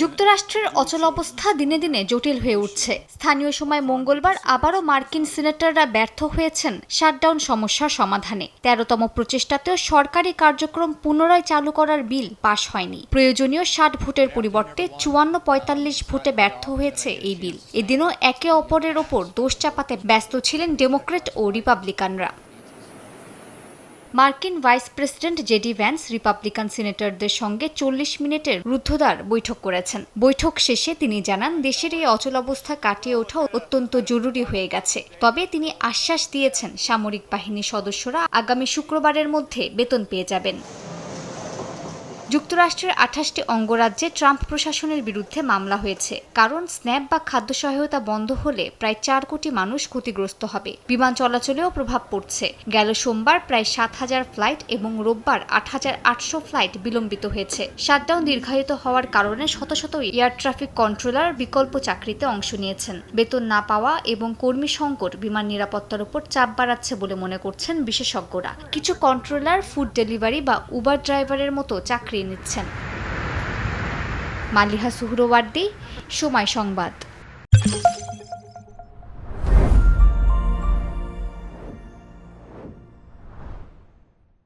যুক্তরাষ্ট্রের অচল অবস্থা দিনে দিনে জটিল হয়ে উঠছে। স্থানীয় সময় মঙ্গলবার আবারও মার্কিন সিনেটররা ব্যর্থ হয়েছেন শাটডাউন সমস্যার সমাধানে। তেরোতম প্রচেষ্টাতেও সরকারি কার্যক্রম পুনরায় চালু করার বিল পাশ হয়নি। প্রয়োজনীয় ষাট ভোটের পরিবর্তে চুয়ান্ন পঁয়তাল্লিশ ভোটে ব্যর্থ হয়েছে এই বিল। এদিনও একে অপরের ওপর দোষ চাপাতে ব্যস্ত ছিলেন ডেমোক্রেট ও রিপাবলিকানরা। মার্কিন vice president JD Vance Republican সিনেটরদের সঙ্গে চল্লিশ মিনিটের রুদ্ধদ্বার বৈঠক করেছেন। বৈঠক শেষে তিনি জানান, দেশের এই অচল অবস্থা কাটিয়ে ওঠা অত্যন্ত জরুরি হয়ে গেছে। তবে তিনি আশ্বাস দিয়েছেন, সামরিক বাহিনীর সদস্যরা আগামী শুক্রবারের মধ্যে বেতন পেয়ে যাবেন। যুক্তরাষ্ট্রের আঠাশটি অঙ্গরাজ্যে ট্রাম্প প্রশাসনের বিরুদ্ধে মামলা হয়েছে। কারণ স্ন্যাপ বা খাদ্য সহায়তা বন্ধ হলে প্রায় চার কোটি মানুষ ক্ষতিগ্রস্ত হবে। বিমান চলাচলেও প্রভাব পড়ছে। গেল সোমবার প্রায় সাত হাজার ফ্লাইট এবং রোববার আট হাজার আটশো ফ্লাইট বিলম্বিত হয়েছে। শাটডাউন দীর্ঘায়িত হওয়ার কারণে শত শত এয়ার ট্রাফিক কন্ট্রোলার বিকল্প চাকরিতে অংশ নিয়েছেন। বেতন না পাওয়া এবং কর্মী সংকট বিমান নিরাপত্তার উপর চাপ বাড়াচ্ছে বলে মনে করছেন বিশেষজ্ঞরা। কিছু কন্ট্রোলার, ফুড ডেলিভারি বা উবার ড্রাইভারের মতো চাকরি নিচ্ছেন। মালিহা সুহরওয়ার্দী সময় সংবাদ।